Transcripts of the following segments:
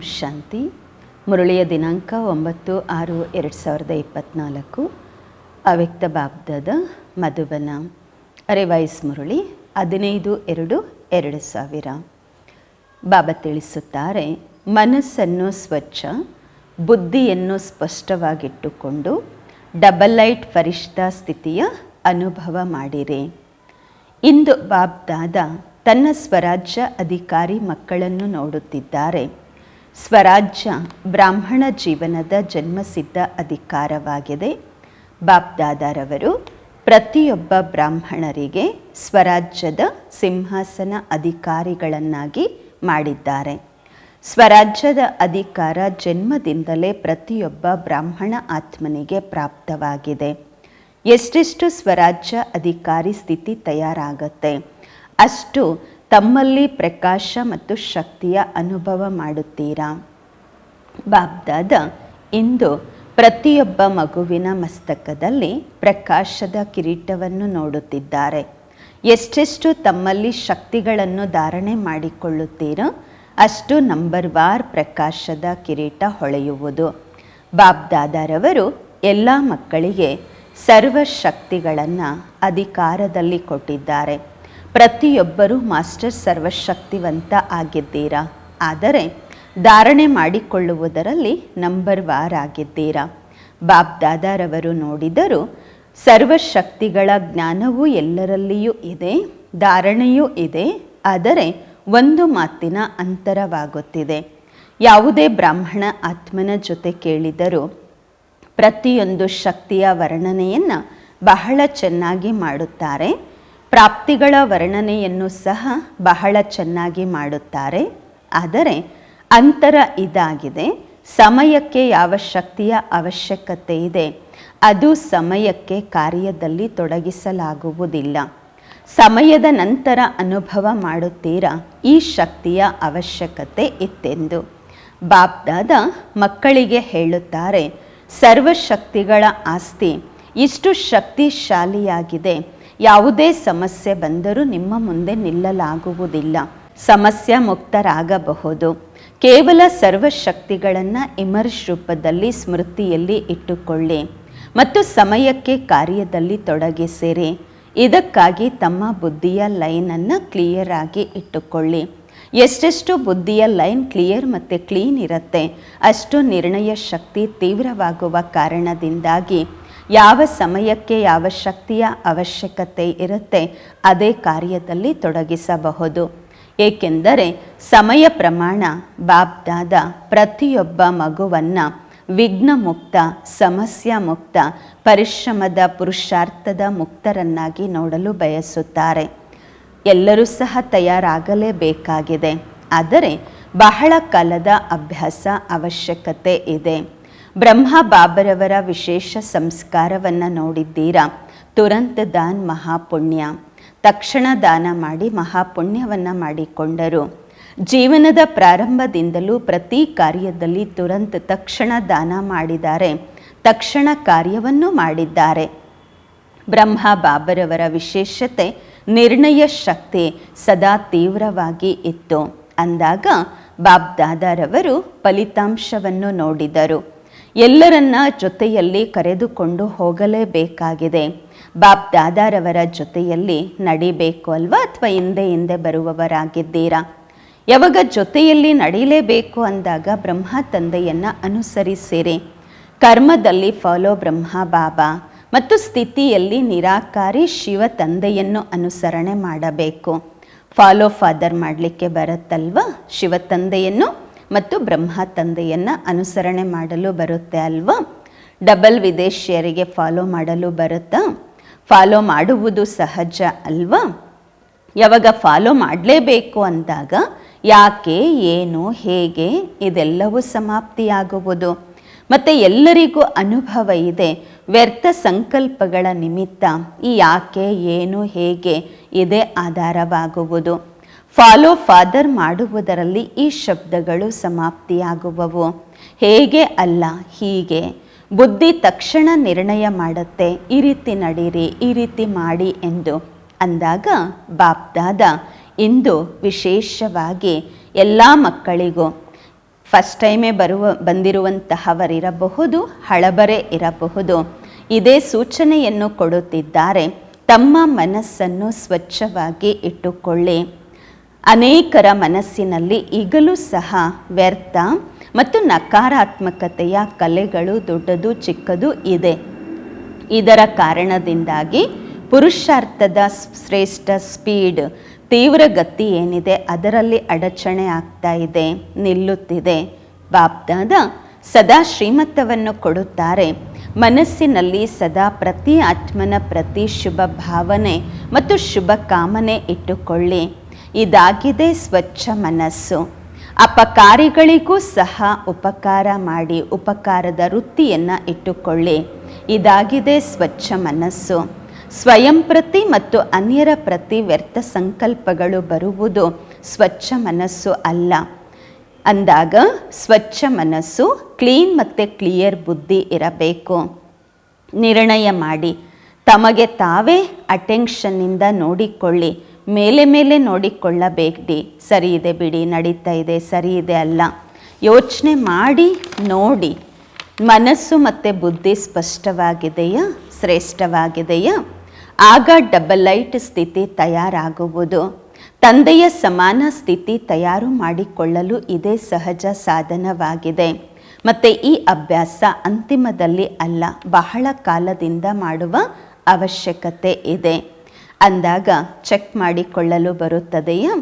ಶಾಂತಿ. ಮುರಳಿಯ ದಿನಾಂಕ ಒಂಬತ್ತು ಆರು ಎರಡು ಸಾವಿರದ ಇಪ್ಪತ್ತ್ನಾಲ್ಕು ಅವ್ಯಕ್ತ ಬಾಬ್ದದ ಮಧುಬನ. ರಿವೈಸ್ ಮುರಳಿ ಹದಿನೈದು ಎರಡು ಎರಡು ಸಾವಿರ. ಬಾಬಾ ತಿಳಿಸುತ್ತಾರೆ, ಮನಸ್ಸನ್ನು ಸ್ವಚ್ಛ, ಬುದ್ಧಿಯನ್ನು ಸ್ಪಷ್ಟವಾಗಿಟ್ಟುಕೊಂಡು ಡಬಲ್ ಲೈಟ್ ಫರಿಷ್ಠ ಸ್ಥಿತಿಯ ಅನುಭವ ಮಾಡಿರಿ. ಇಂದು ಬಾಬ್ದಾದ ತನ್ನ ಸ್ವರಾಜ್ಯ ಅಧಿಕಾರಿ ಮಕ್ಕಳನ್ನು ನೋಡುತ್ತಿದ್ದಾರೆ. ಸ್ವರಾಜ್ಯ ಬ್ರಾಹ್ಮಣ ಜೀವನದ ಜನ್ಮಸಿದ್ಧ ಅಧಿಕಾರವಾಗಿದೆ. ಬಾಬ್ದಾದಾರವರು ಪ್ರತಿಯೊಬ್ಬ ಬ್ರಾಹ್ಮಣರಿಗೆ ಸ್ವರಾಜ್ಯದ ಸಿಂಹಾಸನ ಅಧಿಕಾರಿಗಳನ್ನಾಗಿ ಮಾಡಿದ್ದಾರೆ. ಸ್ವರಾಜ್ಯದ ಅಧಿಕಾರ ಜನ್ಮದಿಂದಲೇ ಪ್ರತಿಯೊಬ್ಬ ಬ್ರಾಹ್ಮಣ ಆತ್ಮನಿಗೆ ಪ್ರಾಪ್ತವಾಗಿದೆ. ಎಷ್ಟೆಷ್ಟು ಸ್ವರಾಜ್ಯ ಅಧಿಕಾರಿ ಸ್ಥಿತಿ ತಯಾರಾಗತ್ತೆ, ಅಷ್ಟು ತಮ್ಮಲ್ಲಿ ಪ್ರಕಾಶ ಮತ್ತು ಶಕ್ತಿಯ ಅನುಭವ ಮಾಡುತ್ತೀರಾ? ಬಾಬ್ದಾದ ಇಂದು ಪ್ರತಿಯೊಬ್ಬ ಮಗುವಿನ ಮಸ್ತಕದಲ್ಲಿ ಪ್ರಕಾಶದ ಕಿರೀಟವನ್ನು ನೋಡುತ್ತಿದ್ದಾರೆ. ಎಷ್ಟೆಷ್ಟು ತಮ್ಮಲ್ಲಿ ಶಕ್ತಿಗಳನ್ನು ಧಾರಣೆ ಮಾಡಿಕೊಳ್ಳುತ್ತೀರೋ ಅಷ್ಟು ನಂಬರ್ ವಾರ್ ಪ್ರಕಾಶದ ಕಿರೀಟ ಹೊಳೆಯುವುದು. ಬಾಬ್ದಾದರವರು ಎಲ್ಲ ಮಕ್ಕಳಿಗೆ ಸರ್ವ ಶಕ್ತಿಗಳನ್ನು ಅಧಿಕಾರದಲ್ಲಿ ಕೊಟ್ಟಿದ್ದಾರೆ. ಪ್ರತಿಯೊಬ್ಬರೂ ಮಾಸ್ಟರ್ ಸರ್ವಶಕ್ತಿವಂತ ಆಗಿದ್ದೀರಾ? ಆದರೆ ಧಾರಣೆ ಮಾಡಿಕೊಳ್ಳುವುದರಲ್ಲಿ ನಂಬರ್ ವಾರ್ ಆಗಿದ್ದೀರಾ? ಬಾಬ್ ದಾದಾರವರು ನೋಡಿದರು ಸರ್ವಶಕ್ತಿಗಳ ಜ್ಞಾನವೂ ಎಲ್ಲರಲ್ಲಿಯೂ ಇದೆ, ಧಾರಣೆಯೂ ಇದೆ, ಆದರೆ ಒಂದು ಮಾತಿನ ಅಂತರವಾಗುತ್ತಿದೆ. ಯಾವುದೇ ಬ್ರಾಹ್ಮಣ ಆತ್ಮನ ಜೊತೆ ಕೇಳಿದರೂ ಪ್ರತಿಯೊಂದು ಶಕ್ತಿಯ ವರ್ಣನೆಯನ್ನು ಬಹಳ ಚೆನ್ನಾಗಿ ಮಾಡುತ್ತಾರೆ. ಪ್ರಾಪ್ತಿಗಳ ವರ್ಣನೆಯನ್ನು ಸಹ ಬಹಳ ಚೆನ್ನಾಗಿ ಮಾಡುತ್ತಾರೆ. ಆದರೆ ಅಂತರ ಇದಾಗಿದೆ. ಸಮಯಕ್ಕೆ ಯಾವ ಶಕ್ತಿಯ ಅವಶ್ಯಕತೆ ಇದೆ, ಅದು ಸಮಯಕ್ಕೆ ಕಾರ್ಯದಲ್ಲಿ ತೊಡಗಿಸಲಾಗುವುದಿಲ್ಲ. ಸಮಯದ ನಂತರ ಅನುಭವ ಮಾಡುತ್ತೀರಾ, ಈ ಶಕ್ತಿಯ ಅವಶ್ಯಕತೆ ಇತ್ತೆಂದು. ಬಾಬ್ದಾದ ಮಕ್ಕಳಿಗೆ ಹೇಳುತ್ತಾರೆ, ಸರ್ವಶಕ್ತಿಗಳ ಆಸ್ತಿ ಇಷ್ಟು ಶಕ್ತಿಶಾಲಿಯಾಗಿದೆ ಯಾವುದೇ ಸಮಸ್ಯೆ ಬಂದರೂ ನಿಮ್ಮ ಮುಂದೆ ನಿಲ್ಲಲಾಗುವುದಿಲ್ಲ. ಸಮಸ್ಯೆ ಮುಕ್ತರಾಗಬಹುದು. ಕೇವಲ ಸರ್ವಶಕ್ತಿಗಳನ್ನು ಇಮರ್ಶ್ ರೂಪದಲ್ಲಿ ಸ್ಮೃತಿಯಲ್ಲಿ ಇಟ್ಟುಕೊಳ್ಳಿ ಮತ್ತು ಸಮಯಕ್ಕೆ ಕಾರ್ಯದಲ್ಲಿ ತೊಡಗಿಸಿರಿ. ಇದಕ್ಕಾಗಿ ತಮ್ಮ ಬುದ್ಧಿಯ ಲೈನನ್ನು ಕ್ಲಿಯರ್ ಆಗಿ ಇಟ್ಟುಕೊಳ್ಳಿ. ಎಷ್ಟೆಷ್ಟು ಬುದ್ಧಿಯ ಲೈನ್ ಕ್ಲಿಯರ್ ಮತ್ತು ಕ್ಲೀನ್ ಇರುತ್ತೆ, ಅಷ್ಟು ನಿರ್ಣಯ ಶಕ್ತಿ ತೀವ್ರವಾಗುವ ಕಾರಣದಿಂದಾಗಿ ಯಾವ ಸಮಯಕ್ಕೆ ಯಾವ ಶಕ್ತಿಯ ಅವಶ್ಯಕತೆ ಇರುತ್ತೆ ಅದೇ ಕಾರ್ಯದಲ್ಲಿ ತೊಡಗಿಸಬಹುದು. ಏಕೆಂದರೆ ಸಮಯ ಪ್ರಮಾಣ ಬಾಬ್ದಾದ ಪ್ರತಿಯೊಬ್ಬ ಮಗುವನ್ನು ವಿಘ್ನ ಮುಕ್ತ ಸಮಸ್ಯೆ ಮುಕ್ತ ಪರಿಶ್ರಮದ ಪುರುಷಾರ್ಥದ ಮುಕ್ತರನ್ನಾಗಿ ನೋಡಲು ಬಯಸುತ್ತಾರೆ. ಎಲ್ಲರೂ ಸಹ ತಯಾರಾಗಲೇಬೇಕಾಗಿದೆ. ಆದರೆ ಬಹಳ ಕಾಲದ ಅಭ್ಯಾಸ ಅವಶ್ಯಕತೆ ಇದೆ. ಬ್ರಹ್ಮ ಬಾಬರವರ ವಿಶೇಷ ಸಂಸ್ಕಾರವನ್ನು ನೋಡಿದ್ದೀರಾ? ತುರಂತ ದಾನ್ ಮಹಾಪುಣ್ಯ. ತಕ್ಷಣ ದಾನ ಮಾಡಿ ಮಹಾಪುಣ್ಯವನ್ನು ಮಾಡಿಕೊಂಡರು. ಜೀವನದ ಪ್ರಾರಂಭದಿಂದಲೂ ಪ್ರತಿ ಕಾರ್ಯದಲ್ಲಿ ತುರಂತ ತಕ್ಷಣ ದಾನ ಮಾಡಿದ್ದಾರೆ. ತಕ್ಷಣ ಕಾರ್ಯವನ್ನು ಮಾಡಿದ್ದಾರೆ. ಬ್ರಹ್ಮ ಬಾಬರವರ ವಿಶೇಷತೆ, ನಿರ್ಣಯ ಶಕ್ತಿ ಸದಾ ತೀವ್ರವಾಗಿ ಇತ್ತು. ಅಂದಾಗ ಬಾಬ್ದಾದಾರವರು ಫಲಿತಾಂಶವನ್ನು ನೋಡಿದರು. ಎಲ್ಲರನ್ನ ಜೊತೆಯಲ್ಲಿ ಕರೆದುಕೊಂಡು ಹೋಗಲೇಬೇಕಾಗಿದೆ. ಬಾಬ್ದಾದಾರವರ ಜೊತೆಯಲ್ಲಿ ನಡಿಬೇಕು ಅಲ್ವಾ ಅಥವಾ ಹಿಂದೆ ಹಿಂದೆ ಬರುವವರಾಗಿದ್ದೀರಾ? ಯಾವಾಗ ಜೊತೆಯಲ್ಲಿ ನಡೀಲೇಬೇಕು ಅಂದಾಗ ಬ್ರಹ್ಮ ತಂದೆಯನ್ನು ಅನುಸರಿಸಿರಿ. ಕರ್ಮದಲ್ಲಿ ಫಾಲೋ ಬ್ರಹ್ಮ ಬಾಬಾ. ಮತ್ತು ಸ್ಥಿತಿಯಲ್ಲಿ ನಿರಾಕಾರಿ ಶಿವ ತಂದೆಯನ್ನು ಅನುಸರಣೆ ಮಾಡಬೇಕು. ಫಾಲೋ ಫಾದರ್ ಮಾಡಲಿಕ್ಕೆ ಬರುತ್ತಲ್ವಾ ಶಿವ ತಂದೆಯನ್ನು? ಮತ್ತು ಬ್ರಹ್ಮ ತಂದೆಯನ್ನು ಅನುಸರಣೆ ಮಾಡಲು ಬರುತ್ತೆ ಅಲ್ವಾ? ಡಬಲ್ ವಿದೇಶಿಯರಿಗೆ ಫಾಲೋ ಮಾಡಲು ಬರುತ್ತಾ? ಫಾಲೋ ಮಾಡುವುದು ಸಹಜ ಅಲ್ವಾ? ಯಾವಾಗ ಫಾಲೋ ಮಾಡಲೇಬೇಕು ಅಂದಾಗ ಯಾಕೆ, ಏನು, ಹೇಗೆ ಇದೆಲ್ಲವೂ ಸಮಾಪ್ತಿಯಾಗುವುದು. ಮತ್ತು ಎಲ್ಲರಿಗೂ ಅನುಭವ ಇದೆ, ವ್ಯರ್ಥ ಸಂಕಲ್ಪಗಳ ನಿಮಿತ್ತ ಈ ಯಾಕೆ, ಏನು, ಹೇಗೆ ಇದೇ ಆಧಾರವಾಗುವುದು. ಫಾಲೋ ಫಾದರ್ ಮಾಡುವುದರಲ್ಲಿ ಈ ಶಬ್ದಗಳು ಸಮಾಪ್ತಿಯಾಗುವವು. ಹೇಗೆ ಅಲ್ಲ, ಹೀಗೆ. ಬುದ್ಧಿ ತಕ್ಷಣ ನಿರ್ಣಯ ಮಾಡುತ್ತೆ. ಈ ರೀತಿ ನಡೀರಿ, ಈ ರೀತಿ ಮಾಡಿ ಎಂದು ಅಂದಾಗ ಬಾಪ್ದಾದ, ಇಂದು ವಿಶೇಷವಾಗಿ ಎಲ್ಲ ಮಕ್ಕಳಿಗೂ ಫಸ್ಟ್ ಟೈಮೇ ಬರುವ, ಬಂದಿರುವಂತಹವರಿರಬಹುದು, ಹಳಬರೆ ಇರಬಹುದು. ಇದೇ ಸೂಚನೆಯನ್ನು ಕೊಡುತ್ತಿದ್ದಾರೆ. ತಮ್ಮ ಮನಸ್ಸನ್ನು ಸ್ವಚ್ಛವಾಗಿ ಇಟ್ಟುಕೊಳ್ಳಿ. ಅನೇಕರ ಮನಸ್ಸಿನಲ್ಲಿ ಈಗಲೂ ಸಹ ವ್ಯರ್ಥ ಮತ್ತು ನಕಾರಾತ್ಮಕತೆಯ ಕಲೆಗಳು ದೊಡ್ಡದು ಚಿಕ್ಕದು ಇದೆ. ಇದರ ಕಾರಣದಿಂದಾಗಿ ಪುರುಷಾರ್ಥದ ಶ್ರೇಷ್ಠ ಸ್ಪೀಡ್, ತೀವ್ರ ಗತಿ ಏನಿದೆ ಅದರಲ್ಲಿ ಅಡಚಣೆ ಆಗ್ತಾ ಇದೆ, ನಿಲ್ಲುತ್ತಿದೆ. ಬಾಬ್ದಾದ ಸದಾ ಶ್ರೀಮತ್ತವನ್ನು ಕೊಡುತ್ತಾರೆ. ಮನಸ್ಸಿನಲ್ಲಿ ಸದಾ ಪ್ರತಿ ಆತ್ಮನ ಪ್ರತಿ ಶುಭ ಭಾವನೆ ಮತ್ತು ಶುಭ ಕಾಮನೆ ಇಟ್ಟುಕೊಳ್ಳಿ. ಇದಾಗಿದೆ ಸ್ವಚ್ಛ ಮನಸ್ಸು. ಅಪಕಾರಿಗಳಿಗೂ ಸಹ ಉಪಕಾರ ಮಾಡಿ ಉಪಕಾರದ ವೃತ್ತಿಯನ್ನು ಇಟ್ಟುಕೊಳ್ಳಿ. ಇದಾಗಿದೆ ಸ್ವಚ್ಛ ಮನಸ್ಸು. ಸ್ವಯಂ ಪ್ರತಿ ಮತ್ತು ಅನ್ಯರ ಪ್ರತಿ ವ್ಯರ್ಥ ಸಂಕಲ್ಪಗಳು ಬರುವುದು ಸ್ವಚ್ಛ ಮನಸ್ಸು ಅಲ್ಲ. ಅಂದಾಗ ಸ್ವಚ್ಛ ಮನಸ್ಸು ಕ್ಲೀನ್ ಮತ್ತು ಕ್ಲಿಯರ್ ಬುದ್ಧಿ ಇರಬೇಕು. ನಿರ್ಣಯ ಮಾಡಿ. ತಮಗೆ ತಾವೇ ಅಟೆನ್ಷನ್ನಿಂದ ನೋಡಿಕೊಳ್ಳಿ. ಮೇಲೆ ಮೇಲೆ ನೋಡಿಕೊಳ್ಳಬೇಡಿ. ಸರಿ ಇದೆ ಬಿಡಿ, ನಡೀತಾ ಇದೆ ಸರಿ ಇದೆ ಅಲ್ಲ. ಯೋಚನೆ ಮಾಡಿ, ನೋಡಿ. ಮನಸ್ಸು ಮತ್ತು ಬುದ್ಧಿ ಸ್ಪಷ್ಟವಾಗಿದೆಯಾ? ಶ್ರೇಷ್ಠವಾಗಿದೆಯಾ? ಆಗ ಡಬಲ್ ಲೈಟ್ ಸ್ಥಿತಿ ತಯಾರಾಗುವುದು. ತಂದೆಯ ಸಮಾನ ಸ್ಥಿತಿ ತಯಾರು ಮಾಡಿಕೊಳ್ಳಲು ಇದೇ ಸಹಜ ಸಾಧನವಾಗಿದೆ. ಮತ್ತು ಈ ಅಭ್ಯಾಸ ಅಂತಿಮದಲ್ಲಿ ಅಲ್ಲ, ಬಹಳ ಕಾಲದಿಂದ ಮಾಡುವ ಅವಶ್ಯಕತೆ ಇದೆ. ಅಂದಾಗ ಚೆಕ್ ಮಾಡಿಕೊಳ್ಳಲು ಬರುತ್ತದೆಯಾ?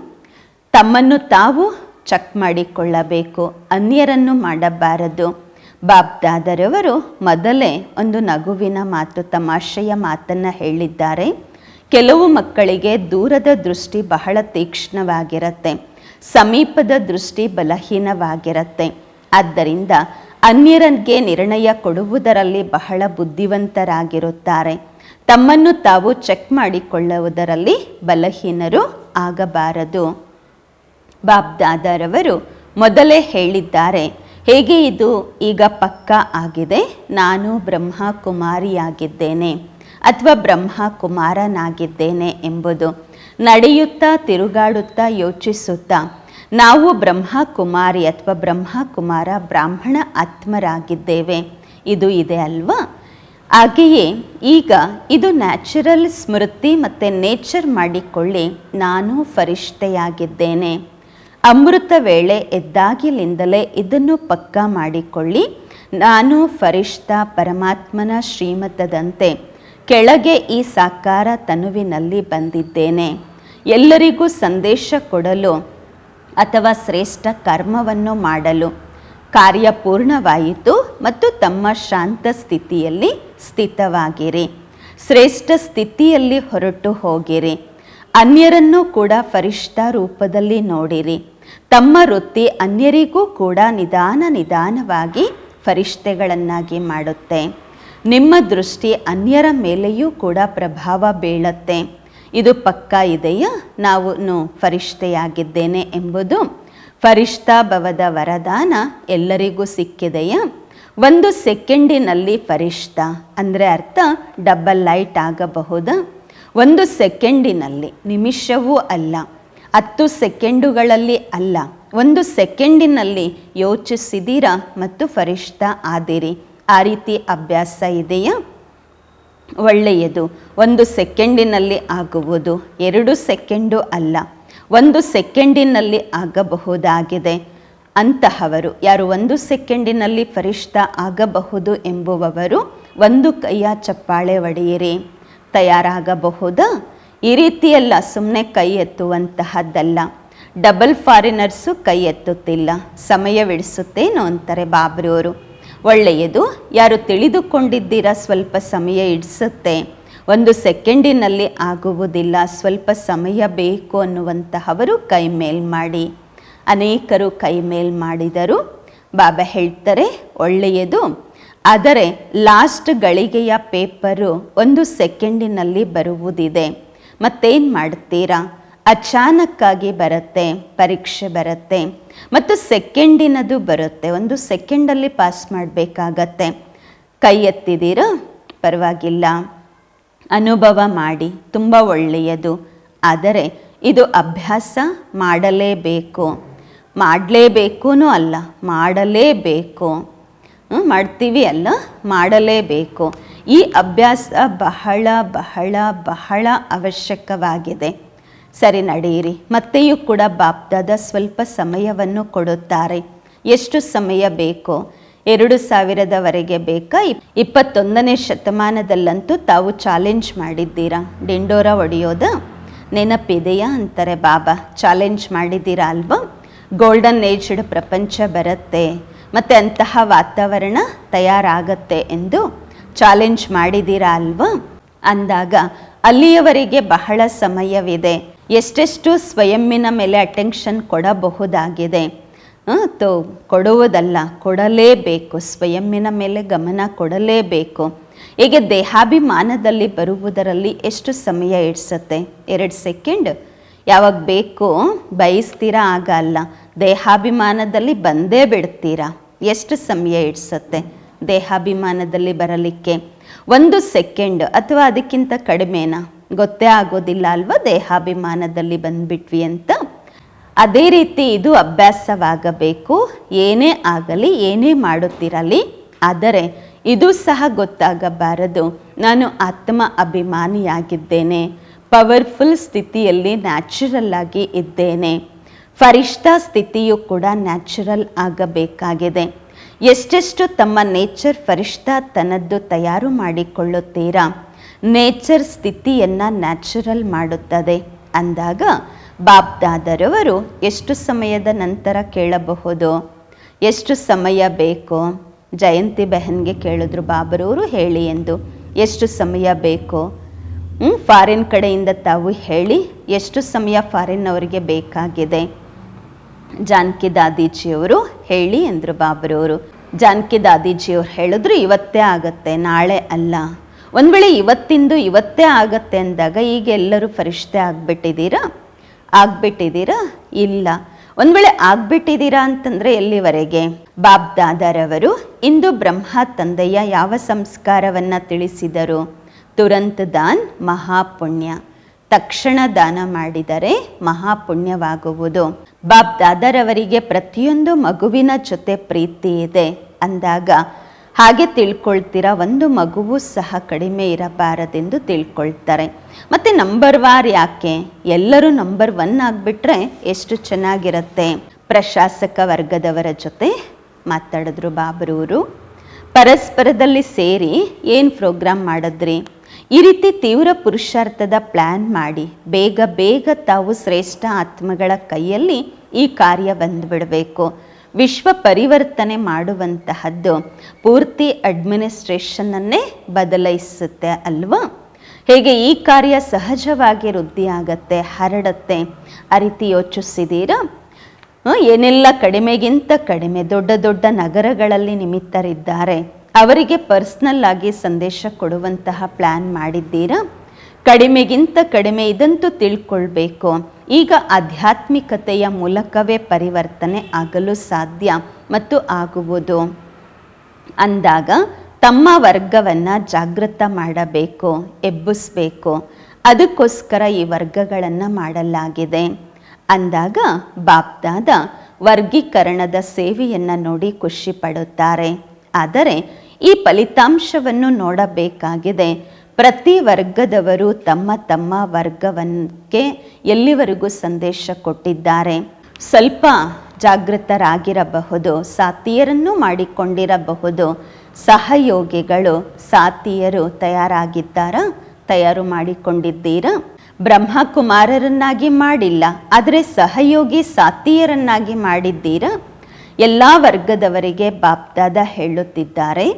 ತಮ್ಮನ್ನು ತಾವು ಚೆಕ್ ಮಾಡಿಕೊಳ್ಳಬೇಕು, ಅನ್ಯರನ್ನು ಮಾಡಬಾರದು. ಬಾಬ್ದಾದರವರು ಮೊದಲೇ ಒಂದು ನಗುವಿನ ಮಾತು, ತಮಾಷೆಯ ಮಾತನ್ನು ಹೇಳಿದ್ದಾರೆ. ಕೆಲವು ಮಕ್ಕಳಿಗೆ ದೂರದ ದೃಷ್ಟಿ ಬಹಳ ತೀಕ್ಷ್ಣವಾಗಿರುತ್ತೆ, ಸಮೀಪದ ದೃಷ್ಟಿ ಬಲಹೀನವಾಗಿರುತ್ತೆ. ಆದ್ದರಿಂದ ಅನ್ಯರಿಗೆ ನಿರ್ಣಯ ಕೊಡುವುದರಲ್ಲಿ ಬಹಳ ಬುದ್ಧಿವಂತರಾಗಿರುತ್ತಾರೆ. ತಮ್ಮನ್ನು ತಾವು ಚೆಕ್ ಮಾಡಿಕೊಳ್ಳುವುದರಲ್ಲಿ ಬಲಹೀನರು ಆಗಬಾರದು. ಬಾಬ್ದಾದರವರು ಮೊದಲೇ ಹೇಳಿದ್ದಾರೆ, ಹೇಗೆ ಇದು ಈಗ ಪಕ್ಕ ಆಗಿದೆ? ನಾನು ಬ್ರಹ್ಮ ಕುಮಾರಿಯಾಗಿದ್ದೇನೆ ಅಥವಾ ಬ್ರಹ್ಮ ಕುಮಾರನಾಗಿದ್ದೇನೆ ಎಂಬುದು ನಡೆಯುತ್ತಾ ತಿರುಗಾಡುತ್ತಾ ಯೋಚಿಸುತ್ತಾ, ನಾವು ಬ್ರಹ್ಮ ಕುಮಾರಿ ಅಥವಾ ಬ್ರಹ್ಮ ಕುಮಾರ ಬ್ರಾಹ್ಮಣ ಆತ್ಮರಾಗಿದ್ದೇವೆ. ಇದು ಇದೆ ಅಲ್ವಾ? ಹಾಗೆಯೇ ಈಗ ಇದು ನ್ಯಾಚುರಲ್ ಸ್ಮೃತಿ ಮತ್ತು ನೇಚರ್ ಮಾಡಿಕೊಳ್ಳಿ. ನಾನು ಫರಿಷ್ಠೆಯಾಗಿದ್ದೇನೆ. ಅಮೃತ ವೇಳೆ ಎದ್ದಾಗಿಲಿಂದಲೇ ಇದನ್ನು ಪಕ್ಕಾ ಮಾಡಿಕೊಳ್ಳಿ. ನಾನು ಫರಿಷ್ಠ ಪರಮಾತ್ಮನ ಶ್ರೀಮತದಂತೆ. ಕೆಳಗೆ ಈ ಸಾಕಾರ ತನುವಿನಲ್ಲಿ ಬಂದಿದ್ದೇನೆ. ಎಲ್ಲರಿಗೂ ಸಂದೇಶ ಕೊಡಲು ಅಥವಾ ಶ್ರೇಷ್ಠ ಕರ್ಮವನ್ನು ಮಾಡಲು. ಕಾರ್ಯ ಪೂರ್ಣವಾಯಿತು ಮತ್ತು ತಮ್ಮ ಶಾಂತ ಸ್ಥಿತಿಯಲ್ಲಿ ಸ್ಥಿತವಾಗಿರಿ. ಶ್ರೇಷ್ಠ ಸ್ಥಿತಿಯಲ್ಲಿ ಹೊರಟು ಹೋಗಿರಿ. ಅನ್ಯರನ್ನು ಕೂಡ ಫರಿಷ್ಠ ರೂಪದಲ್ಲಿ ನೋಡಿರಿ. ತಮ್ಮ ವೃತ್ತಿ ಅನ್ಯರಿಗೂ ಕೂಡ ನಿಧಾನ ನಿಧಾನವಾಗಿ ಫರಿಷ್ಠೆಗಳನ್ನಾಗಿ ಮಾಡುತ್ತೆ. ನಿಮ್ಮ ದೃಷ್ಟಿ ಅನ್ಯರ ಮೇಲೆಯೂ ಕೂಡ ಪ್ರಭಾವ ಬೀಳತ್ತೆ. ಇದು ಪಕ್ಕಾ ಇದೆಯಾ? ನಾವು ಫರಿಷ್ಠೆಯಾಗಿದ್ದೇನೆ ಎಂಬುದು ಫರಿಷ್ಠಾ ಭವದ ವರದಾನ ಎಲ್ಲರಿಗೂ ಸಿಕ್ಕಿದೆಯಾ? ಒಂದು ಸೆಕೆಂಡಿನಲ್ಲಿ ಫರಿಷ್ಠ ಅಂದರೆ ಅರ್ಥ ಡಬಲ್ ಲೈಟ್ ಆಗಬಹುದಾ? ಒಂದು ಸೆಕೆಂಡಿನಲ್ಲಿ ನಿಮಿಷವೂ ಅಲ್ಲ, ಹತ್ತು ಸೆಕೆಂಡುಗಳಲ್ಲಿ ಅಲ್ಲ. ಒಂದು ಸೆಕೆಂಡಿನಲ್ಲಿ ಯೋಚಿಸಿದಿರಾ ಮತ್ತು ಫರಿಷ್ಠ ಆದಿರಿ, ಆ ರೀತಿ ಅಭ್ಯಾಸ ಇದೆಯಾ? ಒಳ್ಳೆಯದು, ಒಂದು ಸೆಕೆಂಡಿನಲ್ಲಿ ಆಗುವುದು ಎರಡು ಸೆಕೆಂಡು ಅಲ್ಲ. ಒಂದು ಸೆಕೆಂಡಿನಲ್ಲಿ ಆಗಬಹುದಾಗಿದೆ. ಅಂತಹವರು, ಯಾರು ಒಂದು ಸೆಕೆಂಡಿನಲ್ಲಿ ಫರಿಷ್ಠ ಆಗಬಹುದು ಎಂಬುವವರು ಒಂದು ಕೈಯ ಚಪ್ಪಾಳೆ ಒಡೆಯಿರಿ. ತಯಾರಾಗಬಹುದಾ? ಈ ರೀತಿಯಲ್ಲ ಸುಮ್ಮನೆ ಕೈ ಎತ್ತುವಂತಹದ್ದಲ್ಲ. ಡಬಲ್ ಫಾರಿನರ್ಸು ಕೈ ಎತ್ತುತ್ತಿಲ್ಲ. ಸಮಯವಿಡಿಸುತ್ತೇನೋ ಅಂತಾರೆ ಬಾಬ್ರಿಯವರು ಒಳ್ಳೆಯದು, ಯಾರು ತಿಳಿದುಕೊಂಡಿದ್ದೀರಾ ಸ್ವಲ್ಪ ಸಮಯ ಇಡಿಸುತ್ತೆ. ಒಂದು ಸೆಕೆಂಡಿನಲ್ಲಿ ಆಗುವುದಿಲ್ಲ. ಸ್ವಲ್ಪ ಸಮಯ ಬೇಕು ಅನ್ನುವಂತಹವರು ಕೈ ಮೇಲ್ ಮಾಡಿ. ಅನೇಕರು ಕೈ ಮೇಲ್ ಮಾಡಿದರು. ಬಾಬಾ ಹೇಳ್ತಾರೆ, ಒಳ್ಳೆಯದು. ಆದರೆ ಲಾಸ್ಟ್ ಗಳಿಗೆಯ ಪೇಪರು ಒಂದು ಸೆಕೆಂಡಿನಲ್ಲಿ ಬರುವುದಿದೆ. ಮತ್ತೇನು ಮಾಡ್ತೀರಾ? ಅಚಾನಕ್ಕಾಗಿ ಬರುತ್ತೆ, ಪರೀಕ್ಷೆ ಬರುತ್ತೆ. ಮತ್ತು ಸೆಕೆಂಡಿನದು ಬರುತ್ತೆ. ಒಂದು ಸೆಕೆಂಡಲ್ಲಿ ಪಾಸ್ ಮಾಡಬೇಕಾಗತ್ತೆ. ಕೈ ಎತ್ತಿದ್ದೀರಾ? ಪರವಾಗಿಲ್ಲ. ಅನುಭವ ಮಾಡಿ, ತುಂಬ ಒಳ್ಳೆಯದು. ಆದರೆ ಇದು ಅಭ್ಯಾಸ ಮಾಡಲೇಬೇಕು. ಮಾಡಲೇಬೇಕೂ ಅಲ್ಲ, ಮಾಡಲೇಬೇಕು. ಮಾಡ್ತೀವಿ ಅಲ್ಲ, ಮಾಡಲೇಬೇಕು. ಈ ಅಭ್ಯಾಸ ಬಹಳ ಬಹಳ ಬಹಳ ಅವಶ್ಯಕವಾಗಿದೆ. ಸರಿ, ನಡೆಯಿರಿ. ಮತ್ತೆಯೂ ಕೂಡ ಬಾಪ್ದಾದ ಸ್ವಲ್ಪ ಸಮಯವನ್ನು ಕೊಡುತ್ತಾರೆ. ಎಷ್ಟು ಸಮಯ ಬೇಕು ಎರಡು ಸಾವಿರದವರೆಗೆ ಬೇಕಾ? ಇಪ್- ಇಪ್ಪತ್ತೊಂದನೇ ಶತಮಾನದಲ್ಲಂತೂ ತಾವು ಚಾಲೆಂಜ್ ಮಾಡಿದ್ದೀರಾ? ಡಿಂಡೋರ ಒಡೆಯೋದ? ನೆನಪಿದೆಯಾ ಅಂತಾರೆ ಬಾಬಾ. ಚಾಲೆಂಜ್ ಮಾಡಿದ್ದೀರಾ ಅಲ್ವಾ? ಗೋಲ್ಡನ್ ಏಜ್ಡ್ ಪ್ರಪಂಚ ಬರುತ್ತೆ, ಮತ್ತು ಅಂತಹ ವಾತಾವರಣ ತಯಾರಾಗತ್ತೆ ಎಂದು ಚಾಲೆಂಜ್ ಮಾಡಿದ್ದೀರಾ ಅಲ್ವಾ? ಅಂದಾಗ, ಅಲ್ಲಿಯವರೆಗೆ ಬಹಳ ಸಮಯವಿದೆ. ಎಷ್ಟೆಷ್ಟು ಸ್ವಯಂನ ಮೇಲೆ ಅಟೆನ್ಷನ್ ಕೊಡಬಹುದಾಗಿದೆ. ತೋ, ಕೊಡುವುದಲ್ಲ, ಕೊಡಲೇಬೇಕು ಸ್ವಯಂನ ಮೇಲೆ ಗಮನ ಕೊಡಲೇಬೇಕು. ಹೀಗೆ ದೇಹಾಭಿಮಾನದಲ್ಲಿ ಬರುವುದರಲ್ಲಿ ಎಷ್ಟು ಸಮಯ ಇಡ್ಸತ್ತೆ? ಎರಡು ಸೆಕೆಂಡ್. ಯಾವಾಗ ಬೇಕು, ಬಯಸ್ತೀರಾ, ಆಗ ಅಲ್ಲ. ದೇಹಾಭಿಮಾನದಲ್ಲಿ ಬಂದೇ ಬಿಡ್ತೀರಾ? ಎಷ್ಟು ಸಮಯ ಇಡ್ಸತ್ತೆ ದೇಹಾಭಿಮಾನದಲ್ಲಿ ಬರಲಿಕ್ಕೆ? ಒಂದು ಸೆಕೆಂಡ್, ಅಥವಾ ಅದಕ್ಕಿಂತ ಕಡಿಮೆನಾ? ಗೊತ್ತೇ ಆಗೋದಿಲ್ಲ ಅಲ್ವಾ ದೇಹಾಭಿಮಾನದಲ್ಲಿ ಬಂದ್ಬಿಟ್ವಿ ಅಂತ? ಅದೇ ರೀತಿ ಇದು ಅಭ್ಯಾಸವಾಗಬೇಕು. ಏನೇ ಆಗಲಿ, ಏನೇ ಮಾಡುತ್ತಿರಲಿ, ಆದರೆ ಇದು ಸಹ ಗೊತ್ತಾಗಬಾರದು. ನಾನು ಆತ್ಮ ಅಭಿಮಾನಿಯಾಗಿದ್ದೇನೆ. ಪವರ್ಫುಲ್ ಸ್ಥಿತಿಯಲ್ಲಿ ನ್ಯಾಚುರಲ್ ಆಗಿ ಇದ್ದೇನೆ. ಫರಿಷ್ಠಾ ಸ್ಥಿತಿಯು ಕೂಡ ನ್ಯಾಚುರಲ್ ಆಗಬೇಕಾಗಿದೆ. ಎಷ್ಟೆಷ್ಟು ತಮ್ಮ ನೇಚರ್ ಫರಿಷ್ಠಾ ತನ್ನದ್ದು ತಯಾರು ಮಾಡಿಕೊಳ್ಳುತ್ತೀರಾ? ನೇಚರ್ ಸ್ಥಿತಿಯನ್ನು ನ್ಯಾಚುರಲ್ ಮಾಡುತ್ತದೆ. ಅಂದಾಗ ಬಾಬ್ದಾದರವರು ಎಷ್ಟು ಸಮಯದ ನಂತರ ಕೇಳಬಹುದು? ಎಷ್ಟು ಸಮಯ ಬೇಕು? ಜಯಂತಿ ಬೆಹನ್ಗೆ ಕೇಳಿದ್ರು ಬಾಬರವರು ಹೇಳಿ ಎಂದು. ಎಷ್ಟು ಸಮಯ ಬೇಕು? ಹ್ಞೂ ಫಾರಿನ್ ಕಡೆಯಿಂದ ತಾವು ಹೇಳಿ ಎಷ್ಟು ಸಮಯ ಫಾರಿನ್ ಅವರಿಗೆ ಬೇಕಾಗಿದೆ? ಜಾನಕಿ ದಾದೀಜಿಯವರು ಹೇಳಿ ಎಂದರು ಬಾಬರವರು ಜಾನಕಿ ದಾದೀಜಿಯವರು ಹೇಳಿದ್ರು ಇವತ್ತೇ ಆಗತ್ತೆ, ನಾಳೆ ಅಲ್ಲ. ಒಂದು ವೇಳೆ ಇವತ್ತಿಂದು ಇವತ್ತೇ ಆಗತ್ತೆ ಅಂದಾಗ ಈಗ ಎಲ್ಲರೂ ಫರಿಷ್ಠೆ ಆಗ್ಬಿಟ್ಟಿದ್ದೀರಾ? ಆಗ್ಬಿಟ್ಟಿದ್ದೀರಾ? ಇಲ್ಲ. ಒಂದು ವೇಳೆ ಆಗ್ಬಿಟ್ಟಿದ್ದೀರಾ ಅಂತಂದರೆ ಎಲ್ಲಿವರೆಗೆ? ಬಾಬ್ದಾದರವರು ಇಂದು ಬ್ರಹ್ಮ ತಂದೆಯ ಯಾವ ಸಂಸ್ಕಾರವನ್ನು ತಿಳಿಸಿದರು? ತುರಂತ ದಾನ್ ಮಹಾಪುಣ್ಯ. ತಕ್ಷಣ ದಾನ ಮಾಡಿದರೆ ಮಹಾಪುಣ್ಯವಾಗುವುದು. ಬಾಬ್ ದಾದರವರಿಗೆ ಪ್ರತಿಯೊಂದು ಮಗುವಿನ ಜೊತೆ ಪ್ರೀತಿ ಇದೆ. ಅಂದಾಗ ಹಾಗೆ ತಿಳ್ಕೊಳ್ತೀರಾ? ಒಂದು ಮಗುವು ಸಹ ಕಡಿಮೆ ಇರಬಾರದೆಂದು ತಿಳ್ಕೊಳ್ತಾರೆ. ಮತ್ತು ನಂಬರ್ ವಾರ್ ಯಾಕೆ? ಎಲ್ಲರೂ ನಂಬರ್ ಒನ್ ಆಗಿಬಿಟ್ರೆ ಎಷ್ಟು ಚೆನ್ನಾಗಿರುತ್ತೆ? ಪ್ರಶಾಸಕ ವರ್ಗದವರ ಜೊತೆ ಮಾತಾಡಿದ್ರು ಬಾಬರೂರು. ಪರಸ್ಪರದಲ್ಲಿ ಸೇರಿ ಏನು ಪ್ರೋಗ್ರಾಮ್ ಮಾಡಿದ್ರಿ? ಈ ರೀತಿ ತೀವ್ರ ಪುರುಷಾರ್ಥದ ಪ್ಲ್ಯಾನ್ ಮಾಡಿ ಬೇಗ ಬೇಗ ತಾವು ಶ್ರೇಷ್ಠ ಆತ್ಮಗಳ ಕೈಯಲ್ಲಿ ಈ ಕಾರ್ಯ ಬಂದುಬಿಡಬೇಕು. ವಿಶ್ವ ಪರಿವರ್ತನೆ ಮಾಡುವಂತಹದ್ದು ಪೂರ್ತಿ ಅಡ್ಮಿನಿಸ್ಟ್ರೇಷನನ್ನೇ ಬದಲಾಯಿಸುತ್ತೆ ಅಲ್ವಾ? ಹೇಗೆ ಈ ಕಾರ್ಯ ಸಹಜವಾಗಿ ವೃದ್ಧಿಯಾಗತ್ತೆ, ಹರಡತ್ತೆ ಆ ರೀತಿ ಯೋಚಿಸಿದ್ದೀರಾ ಏನೆಲ್ಲ ಕಡಿಮೆಗಿಂತ ಕಡಿಮೆ ದೊಡ್ಡ ದೊಡ್ಡ ನಗರಗಳಲ್ಲಿ ನಿಮಿತ್ತರಿದ್ದಾರೆ, ಅವರಿಗೆ ಪರ್ಸ್ನಲ್ ಆಗಿ ಸಂದೇಶ ಕೊಡುವಂತಹ ಪ್ಲ್ಯಾನ್ ಮಾಡಿದ್ದೀರಾ? ಕಡಿಮೆಗಿಂತ ಕಡಿಮೆ ಇದಂತೂ ತಿಳ್ಕೊಳ್ಬೇಕು. ಈಗ ಆಧ್ಯಾತ್ಮಿಕತೆಯ ಮೂಲಕವೇ ಪರಿವರ್ತನೆ ಆಗಲು ಸಾಧ್ಯ ಮತ್ತು ಆಗುವುದು. ಅಂದಾಗ ತಮ್ಮ ವರ್ಗವನ್ನು ಜಾಗೃತ ಮಾಡಬೇಕು, ಎಬ್ಬಿಸಬೇಕು. ಅದಕ್ಕೋಸ್ಕರ ಈ ವರ್ಗಗಳನ್ನು ಮಾಡಲಾಗಿದೆ. ಅಂದಾಗ ಬಾಪ್ದಾದ ವರ್ಗೀಕರಣದ ಸೇವೆಯನ್ನು ನೋಡಿ ಖುಷಿ ಪಡುತ್ತಾರೆ. ಆದರೆ ಈ ಫಲಿತಾಂಶವನ್ನು ನೋಡಬೇಕಾಗಿದೆ. ಪ್ರತಿ ವರ್ಗದವರು ತಮ್ಮ ತಮ್ಮ ವರ್ಗವನ್ನಕ್ಕೆ ಎಲ್ಲಿವರೆಗೂ ಸಂದೇಶ ಕೊಟ್ಟಿದ್ದಾರೆ. ಸ್ವಲ್ಪ ಜಾಗೃತರಾಗಿರಬಹುದು ಸಾತಿಯರನ್ನು ಮಾಡಿಕೊಂಡಿರಬಹುದು. ಸಹಯೋಗಿಗಳು ಸಾತಿಯರು ತಯಾರಾಗಿದ್ದಾರಾ, ತಯಾರು ಮಾಡಿಕೊಂಡಿದ್ದೀರಾ? ಬ್ರಹ್ಮಕುಮಾರರನ್ನಾಗಿ ಮಾಡಿಲ್ಲ, ಆದರೆ ಸಹಯೋಗಿ ಸಾತಿಯರನ್ನಾಗಿ ಮಾಡಿದ್ದೀರಾ? ಎಲ್ಲ ವರ್ಗದವರಿಗೆ ಬಾಪ್ದಾದ ಹೇಳುತ್ತಿದ್ದಾರೆ.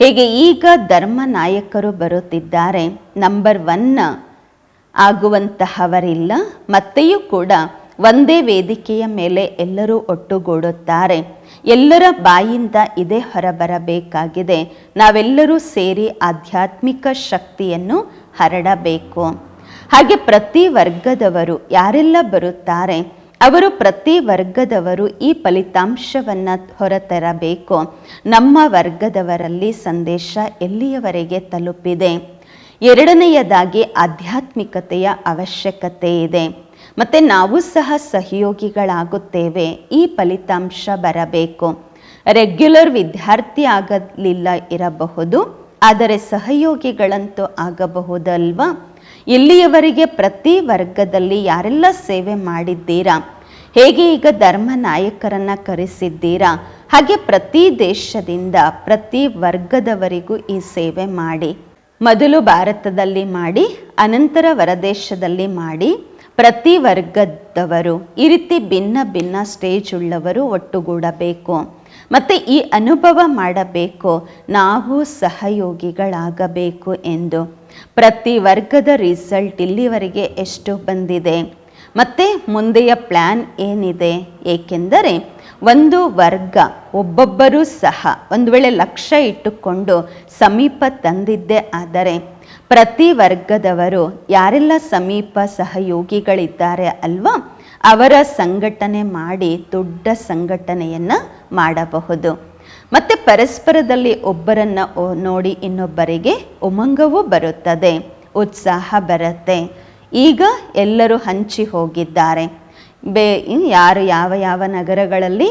ಹೇಗೆ ಈಗ ಧರ್ಮ ನಾಯಕರು ಬರುತ್ತಿದ್ದಾರೆ? Number one ಆಗುವಂತಹವರಿಲ್ಲ. ಮತ್ತೆಯೂ ಕೂಡ ಒಂದೇ ವೇದಿಕೆಯ ಮೇಲೆ ಎಲ್ಲರೂ ಒಟ್ಟುಗೂಡುತ್ತಾರೆ. ಎಲ್ಲರ ಬಾಯಿಂದ ಇದೇ ಹೊರಬರಬೇಕಾಗಿದೆ. ನಾವೆಲ್ಲರೂ ಸೇರಿ ಆಧ್ಯಾತ್ಮಿಕ ಶಕ್ತಿಯನ್ನು ಹರಡಬೇಕು. ಹಾಗೆ ಪ್ರತಿ ವರ್ಗದವರು ಯಾರೆಲ್ಲ ಬರುತ್ತಾರೆ? ಅವರು ಪ್ರತಿ ವರ್ಗದವರು ಈ ಫಲಿತಾಂಶವನ್ನು ಹೊರತರಬೇಕು. ನಮ್ಮ ವರ್ಗದವರಲ್ಲಿ ಸಂದೇಶ ಎಲ್ಲಿಯವರೆಗೆ ತಲುಪಿದೆ? ಎರಡನೆಯದಾಗಿ ಆಧ್ಯಾತ್ಮಿಕತೆಯ ಅವಶ್ಯಕತೆ ಇದೆ. ಮತ್ತು ನಾವು ಸಹ ಸಹಯೋಗಿಗಳಾಗುತ್ತೇವೆ. ಈ ಫಲಿತಾಂಶ ಬರಬೇಕು. ರೆಗ್ಯುಲರ್ ವಿದ್ಯಾರ್ಥಿ ಆಗಲಿಲ್ಲ ಇರಬಹುದು, ಆದರೆ ಸಹಯೋಗಿಗಳಂತೂ ಆಗಬಹುದಲ್ವಾ? ಇಲ್ಲಿಯವರೆಗೆ ಪ್ರತಿ ವರ್ಗದಲ್ಲಿ ಯಾರೆಲ್ಲ ಸೇವೆ ಮಾಡಿದ್ದೀರಾ? ಹೇಗೆ ಈಗ ಧರ್ಮ ನಾಯಕರನ್ನ ಕರೆಸಿದ್ದೀರಾ? ಹಾಗೆ ಪ್ರತಿ ದೇಶದಿಂದ ಪ್ರತಿ ವರ್ಗದವರಿಗೂ ಈ ಸೇವೆ ಮಾಡಿ, ಮೊದಲು ಭಾರತದಲ್ಲಿ ಮಾಡಿ, ಅನಂತರ ಹೊರದೇಶದಲ್ಲಿ ಮಾಡಿ, ಪ್ರತಿ ವರ್ಗದವರು ಈ ರೀತಿ ಭಿನ್ನ ಭಿನ್ನ ಸ್ಟೇಜ್ ಉಳ್ಳವರು ಒಟ್ಟುಗೂಡಬೇಕು. ಮತ್ತು ಈ ಅನುಭವ ಮಾಡಬೇಕು, ನಾವು ಸಹಯೋಗಿಗಳಾಗಬೇಕು ಎಂದು. ಪ್ರತಿ ವರ್ಗದ ರಿಸಲ್ಟ್ ಇಲ್ಲಿವರೆಗೆ ಎಷ್ಟು ಬಂದಿದೆ? ಮತ್ತು ಮುಂದೆಯ ಪ್ಲ್ಯಾನ್ ಏನಿದೆ? ಏಕೆಂದರೆ ಒಂದು ವರ್ಗ, ಒಬ್ಬೊಬ್ಬರೂ ಸಹ ಒಂದು ವೇಳೆ ಲಕ್ಷ್ಯ ಇಟ್ಟುಕೊಂಡು ಸಮೀಪ ತಂದಿದ್ದೇ ಆದರೆ ಪ್ರತಿ ವರ್ಗದವರು ಯಾರೆಲ್ಲ ಸಮೀಪ ಸಹಯೋಗಿಗಳಿದ್ದಾರೆ ಅಲ್ವಾ? ಅವರ ಸಂಘಟನೆ ಮಾಡಿ ದೊಡ್ಡ ಸಂಘಟನೆಯನ್ನು ಮಾಡಬಹುದು. ಮತ್ತು ಪರಸ್ಪರದಲ್ಲಿ ಒಬ್ಬರನ್ನು ನೋಡಿ ಇನ್ನೊಬ್ಬರಿಗೆ ಉಮಂಗವೂ ಬರುತ್ತದೆ, ಉತ್ಸಾಹ ಬರುತ್ತೆ. ಈಗ ಎಲ್ಲರೂ ಹಂಚಿ ಹೋಗಿದ್ದಾರೆ. ಬೇ ಯಾರು ಯಾವ ಯಾವ ನಗರಗಳಲ್ಲಿ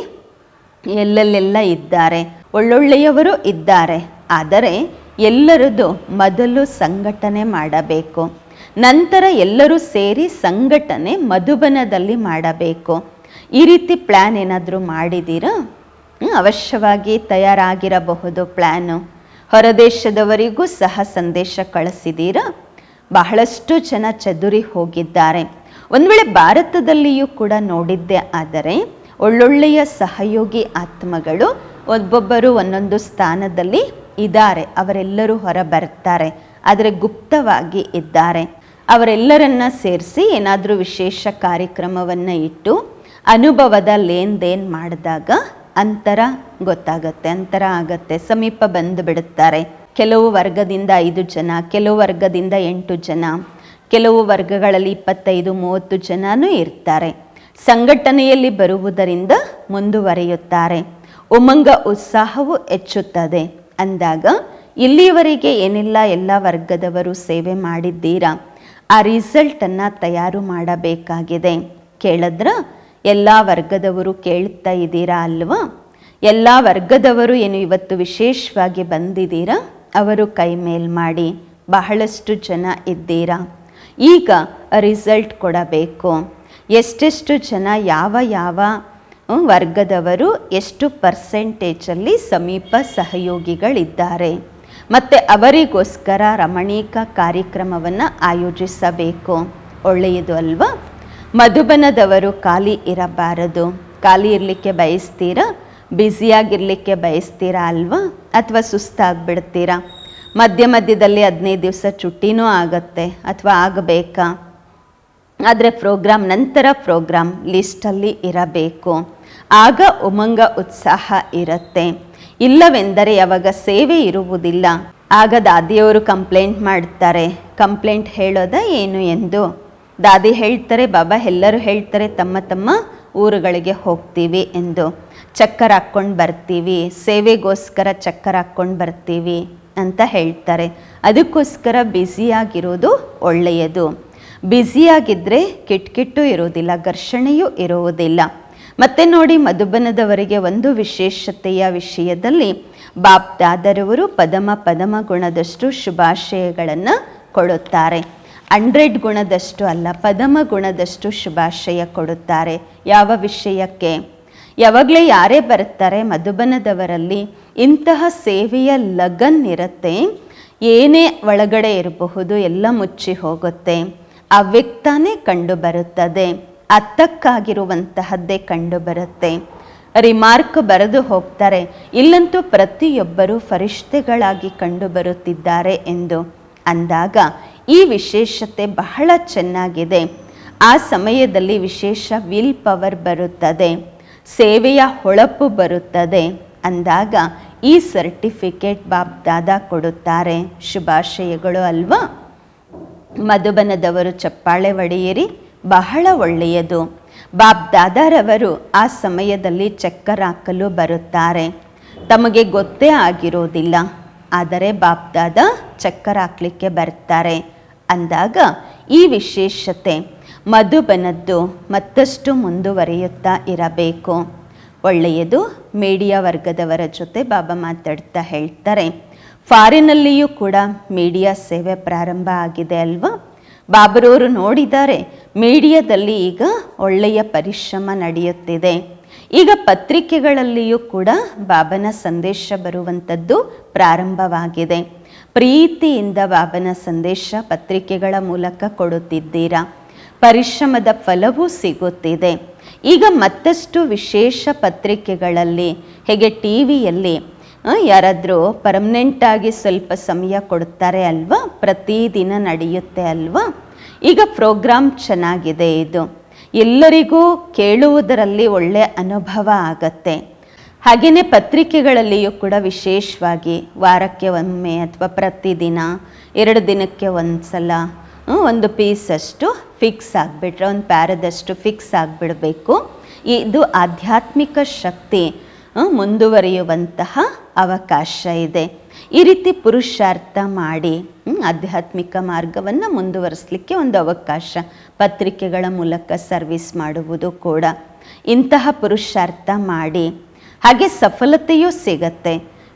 ಎಲ್ಲೆಲ್ಲೆಲ್ಲ ಇದ್ದಾರೆ? ಒಳ್ಳೊಳ್ಳೆಯವರು ಇದ್ದಾರೆ. ಆದರೆ ಎಲ್ಲರದು ಮೊದಲು ಸಂಘಟನೆ ಮಾಡಬೇಕು. ನಂತರ ಎಲ್ಲರೂ ಸೇರಿ ಸಂಘಟನೆ ಮಧುಬನದಲ್ಲಿ ಮಾಡಬೇಕು. ಈ ರೀತಿ ಪ್ಲ್ಯಾನ್ ಏನಾದರೂ ಮಾಡಿದ್ದೀರಾ? ಅವಶ್ಯವಾಗಿ ತಯಾರಾಗಿರಬಹುದು ಪ್ಲ್ಯಾನು ಹೊರದೇಶದವರಿಗೂ ಸಹ ಸಂದೇಶ ಕಳಿಸಿದ್ದೀರಾ? ಬಹಳಷ್ಟು ಜನ ಚದುರಿ ಹೋಗಿದ್ದಾರೆ. ಒಂದು ವೇಳೆ ಭಾರತದಲ್ಲಿಯೂ ಕೂಡ ನೋಡಿದ್ದೆ ಆದರೆ ಒಳ್ಳೊಳ್ಳೆಯ ಸಹಯೋಗಿ ಆತ್ಮಗಳು ಒಬ್ಬೊಬ್ಬರು ಒಂದೊಂದು ಸ್ಥಾನದಲ್ಲಿ ಇದ್ದಾರೆ. ಅವರೆಲ್ಲರೂ ಹೊರ ಬರ್ತಾರೆ ಆದರೆ ಗುಪ್ತವಾಗಿ ಇದ್ದಾರೆ. ಅವರೆಲ್ಲರನ್ನ ಸೇರಿಸಿ ಏನಾದರೂ ವಿಶೇಷ ಕಾರ್ಯಕ್ರಮವನ್ನು ಇಟ್ಟು ಅನುಭವದ ಲೇನ್ ದೇನ್ ಮಾಡಿದಾಗ ಅಂತರ ಗೊತ್ತಾಗತ್ತೆ, ಅಂತರ ಆಗತ್ತೆ, ಸಮೀಪ ಬಂದು ಬಿಡುತ್ತಾರೆ. ಕೆಲವು ವರ್ಗದಿಂದ ಐದು ಜನ, ಕೆಲವು ವರ್ಗದಿಂದ ಎಂಟು ಜನ, ಕೆಲವು ವರ್ಗಗಳಲ್ಲಿ ಇಪ್ಪತ್ತೈದು, ಮೂವತ್ತು ಜನನೂ ಇರ್ತಾರೆ. ಸಂಘಟನೆಯಲ್ಲಿ ಬರುವುದರಿಂದ ಮುಂದುವರಿಯುತ್ತಾರೆ. ಉಮಂಗ ಉತ್ಸಾಹವು ಹೆಚ್ಚುತ್ತದೆ. ಅಂದಾಗ, ಇಲ್ಲಿಯವರೆಗೆ ಏನಿಲ್ಲ, ಎಲ್ಲ ವರ್ಗದವರು ಸೇವೆ ಮಾಡಿದ್ದೀರಾ? ಆ ರಿಸಲ್ಟನ್ನು ತಯಾರು ಮಾಡಬೇಕಾಗಿದೆ. ಕೇಳಿದ್ರ, ಎಲ್ಲ ವರ್ಗದವರು ಕೇಳ್ತಾ ಇದ್ದೀರಾ ಅಲ್ವಾ? ಎಲ್ಲ ವರ್ಗದವರು ಏನು ಇವತ್ತು ವಿಶೇಷವಾಗಿ ಬಂದಿದ್ದೀರಾ? ಅವರು ಕೈ ಮೇಲ್ ಮಾಡಿ, ಬಹಳಷ್ಟು ಜನ ಇದ್ದೀರಾ? ಈಗ ರಿಸಲ್ಟ್ ಕೊಡಬೇಕು. ಎಷ್ಟೆಷ್ಟು ಜನ ಯಾವ ಯಾವ ವರ್ಗದವರು ಎಷ್ಟು ಪರ್ಸೆಂಟೇಜಲ್ಲಿ ಸಮೀಪ ಸಹಯೋಗಿಗಳಿದ್ದಾರೆ? ಮತ್ತು ಅವರಿಗೋಸ್ಕರ ರಮಣೀಕ ಕಾರ್ಯಕ್ರಮವನ್ನು ಆಯೋಜಿಸಬೇಕು. ಒಳ್ಳೆಯದು ಅಲ್ವಾ? ಮಧುಬನದವರು ಖಾಲಿ ಇರಬಾರದು. ಖಾಲಿ ಇರಲಿಕ್ಕೆ ಬಯಸ್ತೀರಾ? ಬ್ಯುಸಿಯಾಗಿರಲಿಕ್ಕೆ ಬಯಸ್ತೀರಾ ಅಲ್ವಾ? ಅಥವಾ ಸುಸ್ತಾಗ್ಬಿಡ್ತೀರಾ? ಮಧ್ಯ ಮಧ್ಯದಲ್ಲಿ ಹದಿನೈದು ದಿವಸ ಚುಟ್ಟಿನೂ ಆಗತ್ತೆ, ಅಥವಾ ಆಗಬೇಕಾ? ಆದರೆ ಪ್ರೋಗ್ರಾಮ್ ನಂತರ ಪ್ರೋಗ್ರಾಮ್ ಲಿಸ್ಟಲ್ಲಿ ಇರಬೇಕು. ಆಗ ಉಮಂಗ ಉತ್ಸಾಹ ಇರುತ್ತೆ. ಇಲ್ಲವೆಂದರೆ ಯಾವಾಗ ಸೇವೆ ಇರುವುದಿಲ್ಲ. ಆಗ ದಾದಿಯವರು ಕಂಪ್ಲೇಂಟ್ ಮಾಡ್ತಾರೆ. ಕಂಪ್ಲೇಂಟ್ ಹೇಳೋದ ಏನು ಎಂದು. ದಾದಿ ಹೇಳ್ತಾರೆ, ಬಾಬಾ, ಎಲ್ಲರೂ ಹೇಳ್ತಾರೆ, ತಮ್ಮ ತಮ್ಮ ಊರುಗಳಿಗೆ ಹೋಗ್ತೀವಿ ಎಂದು. ಚಕ್ಕರ್ ಹಾಕ್ಕೊಂಡು ಬರ್ತೀವಿ, ಸೇವೆಗೋಸ್ಕರ ಚಕ್ಕರ್ ಹಾಕ್ಕೊಂಡು ಬರ್ತೀವಿ ಅಂತ ಹೇಳ್ತಾರೆ. ಅದಕ್ಕೋಸ್ಕರ ಬ್ಯುಸಿಯಾಗಿರೋದು ಒಳ್ಳೆಯದು. ಬ್ಯುಸಿಯಾಗಿದ್ದರೆ ಕಿಟ್ಕಿಟ್ಟು ಇರೋದಿಲ್ಲ, ಘರ್ಷಣೆಯೂ ಇರುವುದಿಲ್ಲ ಮತ್ತೆ ನೋಡಿ ಮಧುಬನದವರಿಗೆ ಒಂದು ವಿಶೇಷತೆಯ ವಿಷಯದಲ್ಲಿ ಬಾಪ್ ದಾದರವರು ಪದಮ ಪದಮ ಗುಣದಷ್ಟು ಶುಭಾಶಯಗಳನ್ನು ಕೊಡುತ್ತಾರೆ. ಹಂಡ್ರೆಡ್ ಗುಣದಷ್ಟು ಅಲ್ಲ, ಪದಮ ಗುಣದಷ್ಟು ಶುಭಾಶಯ ಕೊಡುತ್ತಾರೆ. ಯಾವ ವಿಷಯಕ್ಕೆ? ಯಾವಾಗಲೇ ಯಾರೇ ಬರುತ್ತಾರೆ ಮಧುಬನದವರಲ್ಲಿ, ಇಂತಹ ಸೇವೆಯ ಲಗನ್ ಇರುತ್ತೆ. ಏನೇ ಒಳಗಡೆ ಇರಬಹುದು, ಎಲ್ಲ ಮುಚ್ಚಿ ಹೋಗುತ್ತೆ. ಅವ್ಯಕ್ತಾನೇ ಕಂಡು ಬರುತ್ತದೆ ಅತ್ತಕ್ಕಾಗಿರುವಂತಹದ್ದೇ ಕಂಡು ಬರುತ್ತೆ ರಿಮಾರ್ಕ್ ಬರೆದು ಹೋಗ್ತಾರೆ, ಇಲ್ಲಂತೂ ಪ್ರತಿಯೊಬ್ಬರೂ ಫರಿಷ್ಠೆಗಳಾಗಿ ಕಂಡು ಬರುತ್ತಿದ್ದಾರೆ ಎಂದು. ಅಂದಾಗ, ಈ ವಿಶೇಷತೆ ಬಹಳ ಚೆನ್ನಾಗಿದೆ. ಆ ಸಮಯದಲ್ಲಿ ವಿಶೇಷ ವಿಲ್ ಪವರ್ ಬರುತ್ತದೆ. ಸೇವೆಯ ಹೊಳಪು ಬರುತ್ತದೆ ಅಂದಾಗ ಈ ಸರ್ಟಿಫಿಕೇಟ್ ಬಾಬ್ ದಾದಾ ಕೊಡುತ್ತಾರೆ. ಶುಭಾಶಯಗಳು ಅಲ್ವಾ? ಮಧುಬನದವರು ಚಪ್ಪಾಳೆ ಒಡೆಯಿರಿ, ಬಹಳ ಒಳ್ಳೆಯದು. ಬಾಬ್ ದಾದಾರವರು ಆ ಸಮಯದಲ್ಲಿ ಚಕ್ಕರ್ ಹಾಕಲು ಬರುತ್ತಾರೆ. ತಮಗೆ ಗೊತ್ತೇ ಆಗಿರೋದಿಲ್ಲ, ಆದರೆ ಬಾಬ್ ದಾದಾ ಚಕ್ಕರ್ ಹಾಕ್ಲಿಕ್ಕೆ ಬರ್ತಾರೆ. ಅಂದಾಗ ಈ ವಿಶೇಷತೆ ಮಧುಬನದ್ದು ಮತ್ತಷ್ಟು ಮುಂದುವರಿಯುತ್ತಾ ಇರಬೇಕು. ಒಳ್ಳೆಯದು, ಮೀಡಿಯಾ ವರ್ಗದವರ ಜೊತೆ ಬಾಬಾ ಮಾತಾಡ್ತಾ ಹೇಳ್ತಾರೆ. ಫಾರಿನಲ್ಲಿಯೂ ಕೂಡ ಮೀಡಿಯಾ ಸೇವೆ ಪ್ರಾರಂಭ ಆಗಿದೆ ಅಲ್ವಾ? ಬಾಬರವರು ನೋಡಿದ್ದಾರೆ, ಮೀಡಿಯಾದಲ್ಲಿ ಈಗ ಒಳ್ಳೆಯ ಪರಿಶ್ರಮ ನಡೆಯುತ್ತಿದೆ. ಈಗ ಪತ್ರಿಕೆಗಳಲ್ಲಿಯೂ ಕೂಡ ಬಾಬನ ಸಂದೇಶ ಬರುವಂಥದ್ದು ಪ್ರಾರಂಭವಾಗಿದೆ. ಪ್ರೀತಿಯಿಂದ ಬಾಬನ ಸಂದೇಶ ಪತ್ರಿಕೆಗಳ ಮೂಲಕ ಕೊಡುತ್ತಿದ್ದೀರಾ? ಪರಿಶ್ರಮದ ಫಲವೂ ಸಿಗುತ್ತಿದೆ. ಈಗ ಮತ್ತಷ್ಟು ವಿಶೇಷ ಪತ್ರಿಕೆಗಳಲ್ಲಿ, ಹೇಗೆ ಟಿ ವಿಯಲ್ಲಿ ಯಾರಾದರೂ ಪರ್ಮನೆಂಟಾಗಿ ಸ್ವಲ್ಪ ಸಮಯ ಕೊಡ್ತಾರೆ ಅಲ್ವಾ? ಪ್ರತಿದಿನ ನಡೆಯುತ್ತೆ ಅಲ್ವಾ? ಈಗ ಪ್ರೋಗ್ರಾಮ್ ಚೆನ್ನಾಗಿದೆ ಇದು. ಎಲ್ಲರಿಗೂ ಕೇಳುವುದರಲ್ಲಿ ಒಳ್ಳೆಯ ಅನುಭವ ಆಗತ್ತೆ. ಹಾಗೆಯೇ ಪತ್ರಿಕೆಗಳಲ್ಲಿಯೂ ಕೂಡ ವಿಶೇಷವಾಗಿ ವಾರಕ್ಕೆ ಒಮ್ಮೆ ಅಥವಾ ಪ್ರತಿದಿನ, ಎರಡು ದಿನಕ್ಕೆ ಒಂದು ಸಲ ಒಂದು ಪೀಸಷ್ಟು ಫಿಕ್ಸ್ ಆಗಿಬಿಟ್ರೆ, ಒಂದು ಪ್ಯಾರದಷ್ಟು ಫಿಕ್ಸ್ ಆಗಿಬಿಡಬೇಕು. ಇದು ಆಧ್ಯಾತ್ಮಿಕ ಶಕ್ತಿ ಮುಂದುವರಿಯುವಂತಹ ಅವಕಾಶ ಇದೆ. ಈ ರೀತಿ ಪುರುಷಾರ್ಥ ಮಾಡಿ ಆಧ್ಯಾತ್ಮಿಕ ಮಾರ್ಗವನ್ನು ಮುಂದುವರಿಸಲಿಕ್ಕೆ ಒಂದು ಅವಕಾಶ, ಪತ್ರಿಕೆಗಳ ಮೂಲಕ ಸರ್ವಿಸ್ ಮಾಡುವುದು ಕೂಡ. ಇಂತಹ ಪುರುಷಾರ್ಥ ಮಾಡಿ, ಹಾಗೆ ಸಫಲತೆಯೂ ಸಿಗತ್ತೆ.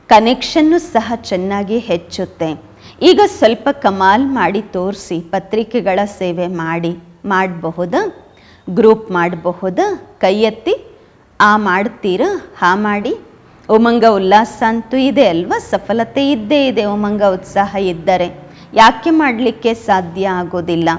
ಕನೆಕ್ಷನ್ನು ಸಹ ಚೆನ್ನಾಗಿ ಹೆಚ್ಚುತ್ತೆ. ಈಗ ಸ್ವಲ್ಪ ಕಮಾಲ್ ಮಾಡಿ ತೋರಿಸಿ, ಪತ್ರಿಕೆಗಳ ಸೇವೆ ಮಾಡಿ, ಮಾಡಬಹುದಾ? ಗ್ರೂಪ್ ಮಾಡಬಹುದಾ? ಕೈ ಎತ್ತಿ ಆ ಮಾಡ್ತೀರಾ? ಹಾ ಮಾಡಿ. ಉಮಂಗ ಉಲ್ಲಾಸ ಅಂತೂ ಇದೆ ಅಲ್ವಾ? ಸಫಲತೆ ಇದ್ದೇ ಇದೆ ಉಮಂಗ ಉತ್ಸಾಹ ಇದ್ದರೆ. ಯಾಕೆ ಮಾಡಲಿಕ್ಕೆ ಸಾಧ್ಯ ಆಗೋದಿಲ್ಲ?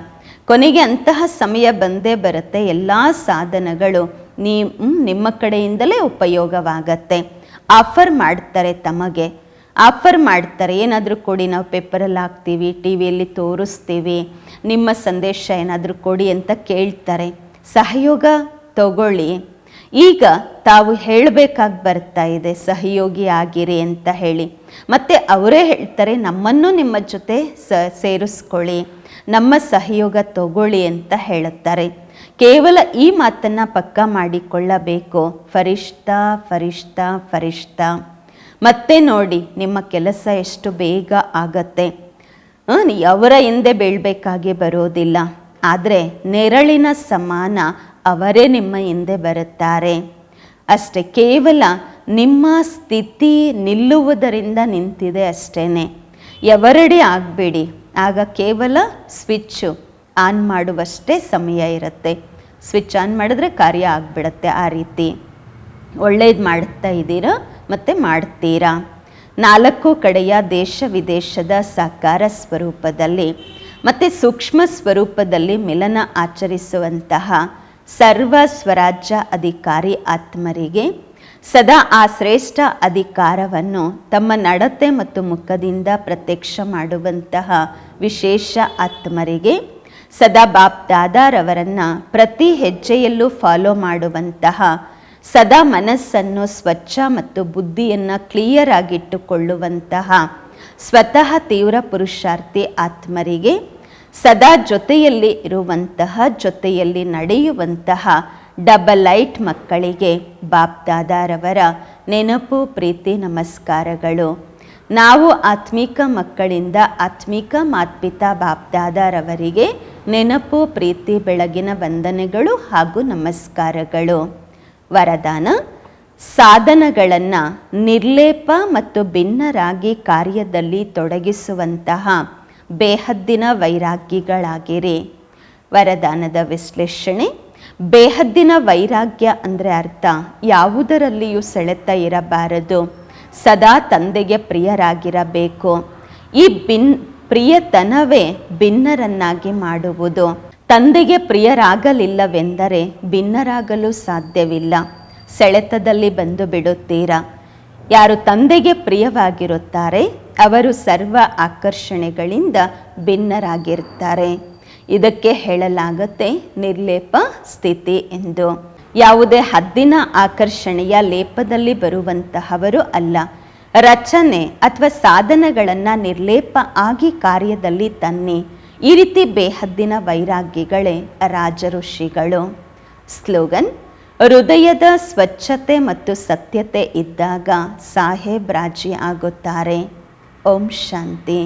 ಕೊನೆಗೆ ಅಂತಹ ಸಮಯ ಬಂದೇ ಬರುತ್ತೆ. ಎಲ್ಲ ಸಾಧನಗಳು ನೀ ನಿಮ್ಮ ಕಡೆಯಿಂದಲೇ ಉಪಯೋಗವಾಗತ್ತೆ. ಆಫರ್ ಮಾಡ್ತಾರೆ ತಮಗೆ. ಆಫರ್ ಮಾಡ್ತಾರೆ. ಏನಾದರೂ ಕೊಡಿ, ನಾವು ಪೇಪರಲ್ಲಿ ಹಾಕ್ತೀವಿ, ಟಿ ವಿಯಲ್ಲಿ ತೋರಿಸ್ತೀವಿ, ನಿಮ್ಮ ಸಂದೇಶ ಏನಾದರೂ ಕೊಡಿ ಅಂತ ಕೇಳ್ತಾರೆ. ಸಹಯೋಗ ತಗೊಳ್ಳಿ. ಈಗ ತಾವು ಹೇಳಬೇಕಾಗಿ ಬರ್ತಾ ಇದೆ, ಸಹಯೋಗಿ ಆಗಿರಿ ಅಂತ ಹೇಳಿ. ಮತ್ತು ಅವರೇ ಹೇಳ್ತಾರೆ, ನಮ್ಮನ್ನು ನಿಮ್ಮ ಜೊತೆ ಸ, ಸೇರಿಸ್ಕೊಳ್ಳಿ, ನಮ್ಮ ಸಹಯೋಗ ತಗೊಳ್ಳಿ ಅಂತ ಹೇಳುತ್ತಾರೆ. ಕೇವಲ ಈ ಮಾತನ್ನು ಪಕ್ಕ ಮಾಡಿಕೊಳ್ಳಬೇಕು. ಫರಿಷ್ಠ ಫರಿಷ್ಠ ಫರಿಷ್ಠ. ಮತ್ತೆ ನೋಡಿ, ನಿಮ್ಮ ಕೆಲಸ ಎಷ್ಟು ಬೇಗ ಆಗತ್ತೆ. ಅವರ ಹಿಂದೆ ಬೀಳಬೇಕಾಗಿ ಬರೋದಿಲ್ಲ. ಆದರೆ ನೆರಳಿನ ಸಮಾನ ಅವರೇ ನಿಮ್ಮ ಹಿಂದೆ ಬರುತ್ತಾರೆ. ಅಷ್ಟೇ ಕೇವಲ ನಿಮ್ಮ ಸ್ಥಿತಿ ನಿಲ್ಲುವುದರಿಂದ ನಿಂತಿದೆ ಅಷ್ಟೇ ಎವರಡಿ ಆಗಬೇಡಿ. ಆಗ ಕೇವಲ ಸ್ವಿಚ್ಚು ಆನ್ ಮಾಡುವಷ್ಟೇ ಸಮಯ ಇರುತ್ತೆ. ಸ್ವಿಚ್ ಆನ್ ಮಾಡಿದ್ರೆ ಕಾರ್ಯ ಆಗಿಬಿಡತ್ತೆ ಆ ರೀತಿ. ಒಳ್ಳೇದು ಮಾಡ್ತಾ ಇದ್ದೀರಾ? ಮತ್ತು ಮಾಡ್ತೀರಾ? ನಾಲ್ಕು ಕಡೆಯ ದೇಶ ವಿದೇಶದ ಸಾಕಾರ ಸ್ವರೂಪದಲ್ಲಿ ಮತ್ತು ಸೂಕ್ಷ್ಮ ಸ್ವರೂಪದಲ್ಲಿ ಮಿಲನ ಆಚರಿಸುವಂತಹ ಸರ್ವ ಸ್ವರಾಜ್ಯ ಅಧಿಕಾರಿ ಆತ್ಮರಿಗೆ ಸದಾ ಆ ಶ್ರೇಷ್ಠ ಅಧಿಕಾರವನ್ನು ತಮ್ಮ ನಡತೆ ಮತ್ತು ಮುಖದಿಂದ ಪ್ರತ್ಯಕ್ಷ ಮಾಡುವಂತಹ ವಿಶೇಷ ಆತ್ಮರಿಗೆ ಸದಾ ಬಾಪ್ ದಾದಾರವರನ್ನು ಪ್ರತಿ ಹೆಜ್ಜೆಯಲ್ಲೂ ಫಾಲೋ ಮಾಡುವಂತಹ ಸದಾ ಮನಸ್ಸನ್ನು ಸ್ವಚ್ಛ ಮತ್ತು ಬುದ್ಧಿಯನ್ನು ಕ್ಲಿಯರ್ ಆಗಿಟ್ಟುಕೊಳ್ಳುವಂತಹ ಸ್ವತಃ ತೀವ್ರ ಪುರುಷಾರ್ಥಿ ಆತ್ಮರಿಗೆ ಸದಾ ಜೊತೆಯಲ್ಲಿ ಇರುವಂತಹ, ಜೊತೆಯಲ್ಲಿ ನಡೆಯುವಂತಹ ಡಬಲ್ ಲೈಟ್ ಮಕ್ಕಳಿಗೆ ಬಾಪ್ ದಾದಾರವರ ನೆನಪು, ಪ್ರೀತಿ, ನಮಸ್ಕಾರಗಳು. ನಾವು ಆತ್ಮಿಕ ಮಕ್ಕಳಿಂದ ಆತ್ಮಿಕ ಮಾತ್ಪಿತಾ ಬಾಪ್ ದಾದಾರವರಿಗೆ ನೆನಪು, ಪ್ರೀತಿ, ಬೆಳಗಿನ ವಂದನೆಗಳು ಹಾಗೂ ನಮಸ್ಕಾರಗಳು. ವರದಾನ, ಸಾಧನಗಳನ್ನು ನಿರ್ಲೇಪ ಮತ್ತು ಭಿನ್ನರಾಗಿ ಕಾರ್ಯದಲ್ಲಿ ತೊಡಗಿಸುವಂತಹ ಬೇಹದ್ದಿನ ವೈರಾಗ್ಯಗಳಾಗಿರಿ. ವರದಾನದ ವಿಶ್ಲೇಷಣೆ, ಬೇಹದ್ದಿನ ವೈರಾಗ್ಯ ಅಂದರೆ ಅರ್ಥ ಯಾವುದರಲ್ಲಿಯೂ ಸೆಳೆತ ಇರಬಾರದು, ಸದಾ ತಂದೆಗೆ ಪ್ರಿಯರಾಗಿರಬೇಕು. ಈ ಭಿನ್ ಪ್ರಿಯತನವೇ ಭಿನ್ನರನ್ನಾಗಿ ಮಾಡುವುದು. ತಂದೆಗೆ ಪ್ರಿಯರಾಗಲಿಲ್ಲವೆಂದರೆ ಭಿನ್ನರಾಗಲು ಸಾಧ್ಯವಿಲ್ಲ. ಸೆಳೆತದಲ್ಲಿ ಬಂದು ಬಿಡುತ್ತೀರಾ? ಯಾರು ತಂದೆಗೆ ಪ್ರಿಯವಾಗಿರುತ್ತಾರೆ, ಅವರು ಸರ್ವ ಆಕರ್ಷಣೆಗಳಿಂದ ಭಿನ್ನರಾಗಿರುತ್ತಾರೆ ಇದಕ್ಕೆ ಹೇಳಲಾಗುತ್ತೆ, ನಿರ್ಲೇಪ ಸ್ಥಿತಿ ಎಂದು. ಯಾವುದೇ ಹದ್ದಿನ ಆಕರ್ಷಣೆಯ ಲೇಪದಲ್ಲಿ ಬರುವಂತಹವರು ಅಲ್ಲ. ರಚನೆ ಅಥವಾ ಸಾಧನಗಳನ್ನು ನಿರ್ಲೇಪ ಆಗಿ ಕಾರ್ಯದಲ್ಲಿ ತನ್ನಿ. ಈ ರೀತಿ ಬೇಹದ್ದಿನ ವೈರಾಗ್ಯಗಳೇ ರಾಜಋಷಿಗಳು. ಸ್ಲೋಗನ್, ಹೃದಯದ ಸ್ವಚ್ಛತೆ ಮತ್ತು ಸತ್ಯತೆ ಇದ್ದಾಗ ಸಾಹೇಬ್ ರಾಜಿ ಆಗುತ್ತಾರೆ. ಓಂ ಶಾಂತಿ.